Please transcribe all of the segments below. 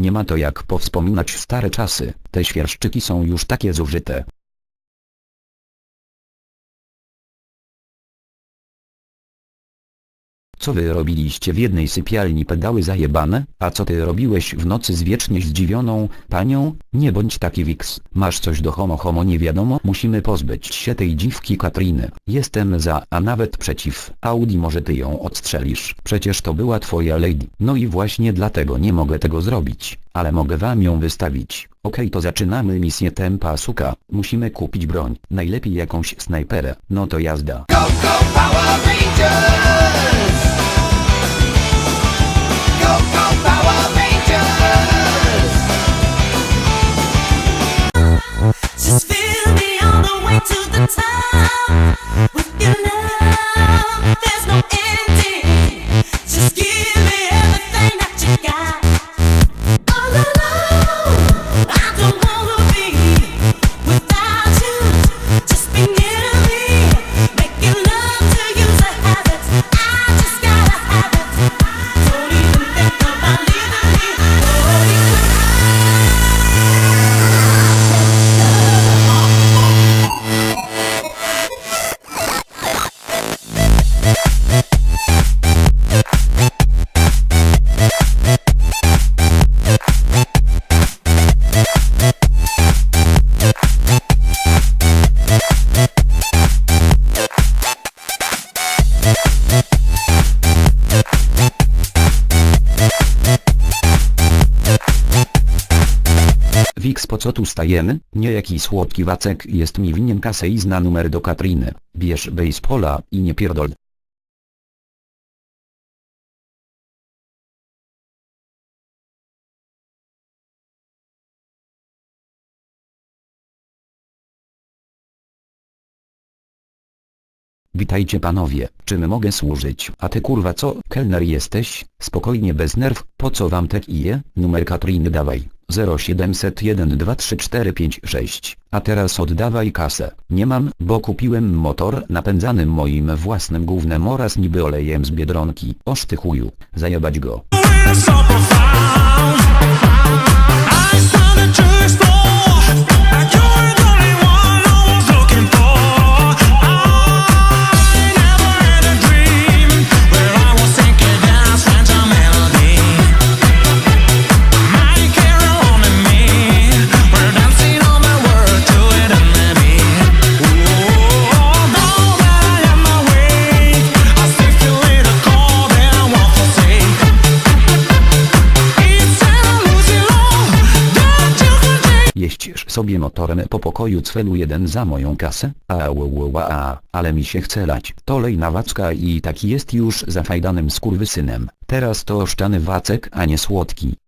Nie ma to jak powspominać stare czasy, te świerszczyki są już takie zużyte. Co wy robiliście w jednej sypialni pedały zajebane? A co ty robiłeś w nocy z wiecznie zdziwioną panią? Nie bądź taki wiks. Masz coś do homo homo nie wiadomo? Musimy pozbyć się tej dziwki Katriny. Jestem za, a nawet przeciw. Audi może ty ją odstrzelisz. Przecież to była twoja lady. No i właśnie dlatego nie mogę tego zrobić. Ale mogę wam ją wystawić. Okej to zaczynamy misję tempa suka. Musimy kupić broń. Najlepiej jakąś snajperę. No to jazda. Go, go, Power Rangers! Co tu stajemy? Nie jaki słodki wacek jest mi winien kasę i zna numer do Katriny. Bierz baseballa i nie pierdol. Witajcie panowie, czym mogę służyć? A ty kurwa co, kelner jesteś? Spokojnie bez nerw, po co wam te kije? Numer Katriny dawaj. 0701234556. A teraz oddawaj kasę. Nie mam, bo kupiłem motor napędzany moim własnym gównem oraz niby olejem z Biedronki. Oż chuju, zajebać go. Sobie motorem po pokoju celu jeden za moją kasę? A, ale mi się chce lać. To lejna wacka i taki jest już zafajdanym skurwysynem. Teraz to oszczany wacek, a nie słodki.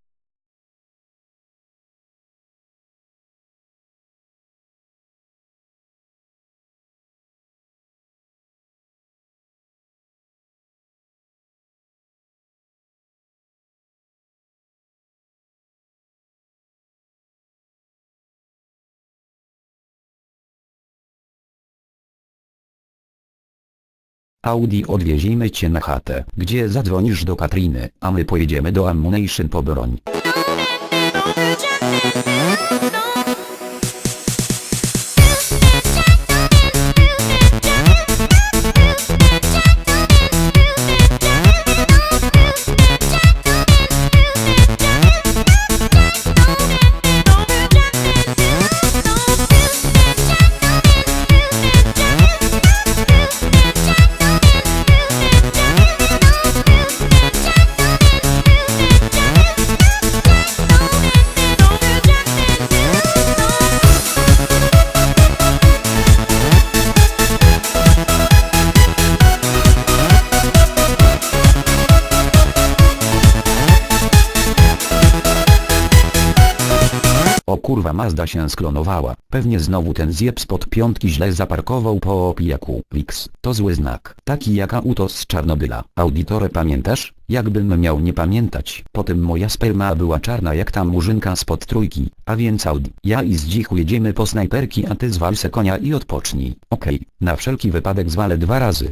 Audi odwieziemy cię na chatę, gdzie zadzwonisz do Katriny, a my pojedziemy do Ammunition po broń. Kurwa Mazda się sklonowała, pewnie znowu ten zjeb spod piątki źle zaparkował po opijaku. Wix, to zły znak, taki jak auto z Czarnobyla. Auditore pamiętasz? Jakbym miał nie pamiętać. Potem moja sperma była czarna jak ta murzynka spod trójki, a więc Audi. Ja i z dzichu jedziemy po snajperki a ty zwal se konia i odpocznij. Okej, na wszelki wypadek zwalę dwa razy.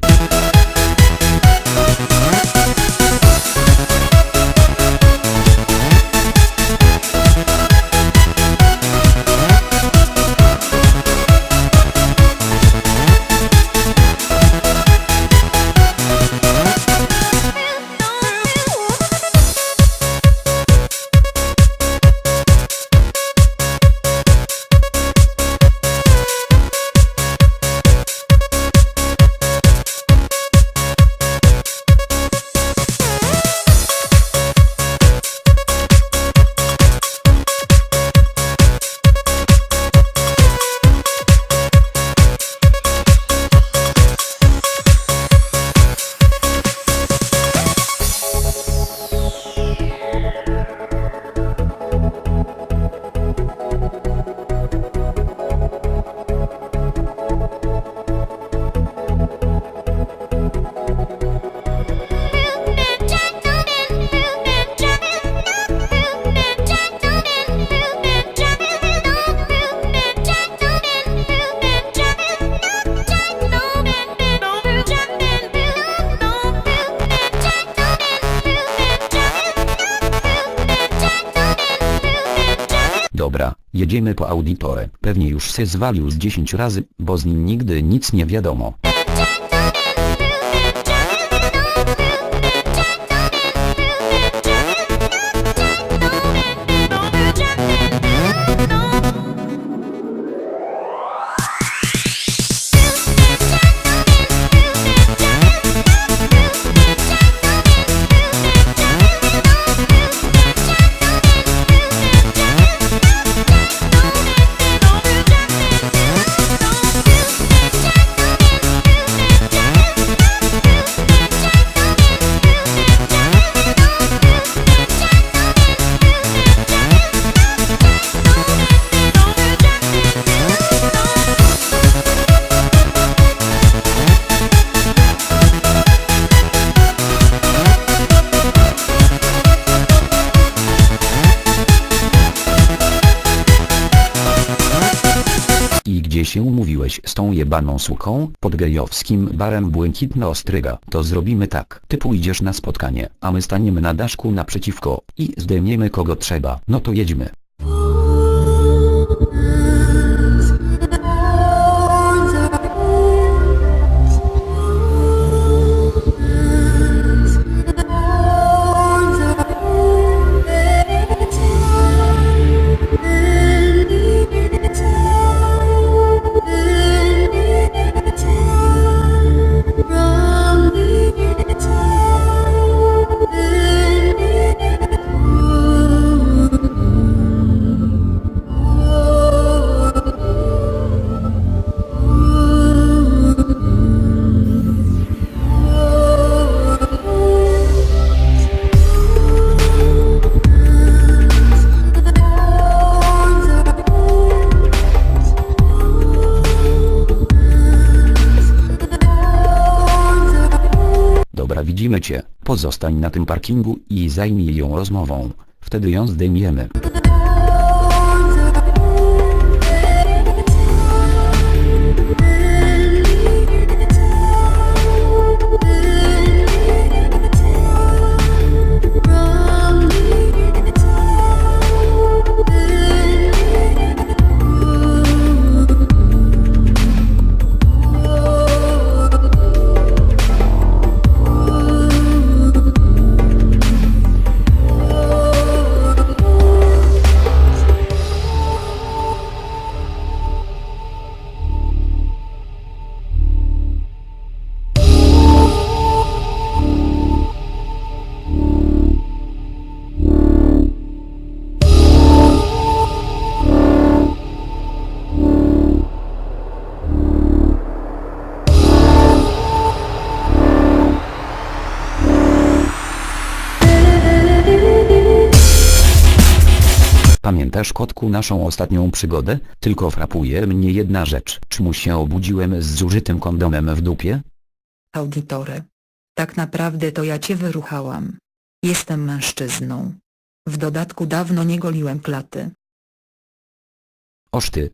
Jedziemy po audytorę. Pewnie już se zwalił z 10 razy, bo z nim nigdy nic nie wiadomo. Z tą jebaną suką? Pod gejowskim barem Błękitna Ostryga. To zrobimy tak. Ty pójdziesz na spotkanie, a my staniemy na daszku naprzeciwko i zdejmiemy kogo trzeba. No to jedźmy. Dobra widzimy cię, pozostań na tym parkingu i zajmij ją rozmową. Wtedy ją zdejmiemy. Pamiętasz kotku naszą ostatnią przygodę? Tylko frapuje mnie jedna rzecz. Czemu się obudziłem z zużytym kondomem w dupie? Audytory. Tak naprawdę to ja cię wyruchałam. Jestem mężczyzną. W dodatku dawno nie goliłem klaty. Oż ty.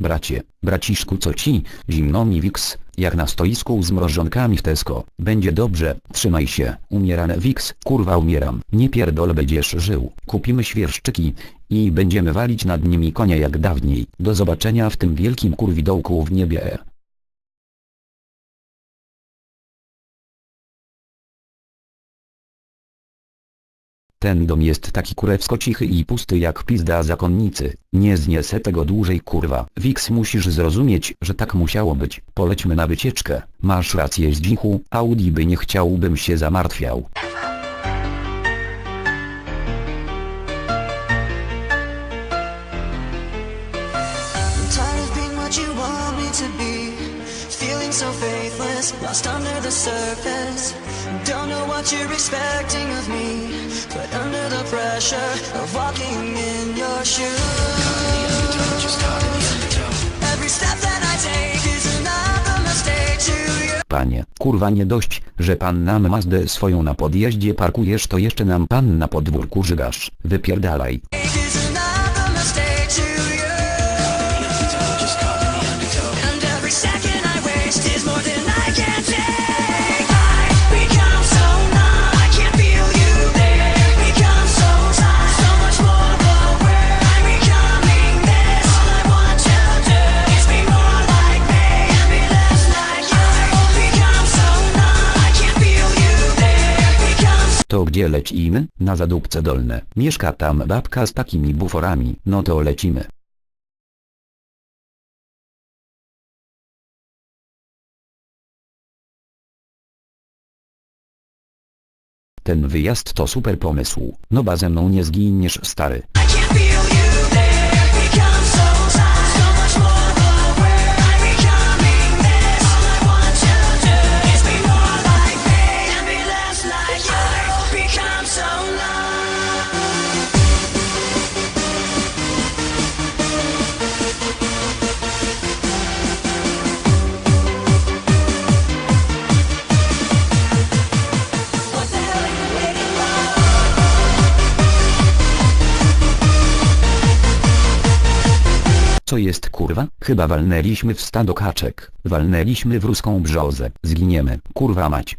Bracie, braciszku co ci, zimno mi wiks, jak na stoisku z mrożonkami w Tesco, będzie dobrze, trzymaj się, umierane wiks, kurwa umieram, nie pierdol będziesz żył, kupimy świerszczyki i będziemy walić nad nimi konia jak dawniej, do zobaczenia w tym wielkim kurwidołku w niebie. Ten dom jest taki kurewsko cichy i pusty jak pizda zakonnicy. Nie zniesę tego dłużej kurwa. Wix musisz zrozumieć, że tak musiało być. Polećmy na wycieczkę. Masz rację zdzichu. Audi by nie chciałbym się zamartwiał. Lost under the surface. Don't know what you're expecting of me. Pressure of walking in your shoes. Panie, kurwa nie dość, że pan nam Mazdę swoją na podjeździe parkujesz to jeszcze nam pan na podwórku żygasz. Wypierdalaj. To gdzie lecimy? Na zadupce dolne. Mieszka tam babka z takimi buforami. No to lecimy. Ten wyjazd to super pomysł. No ba ze mną nie zginiesz stary. Chyba walnęliśmy w stado kaczek. Walnęliśmy w ruską brzozę. Zginiemy. Kurwa mać.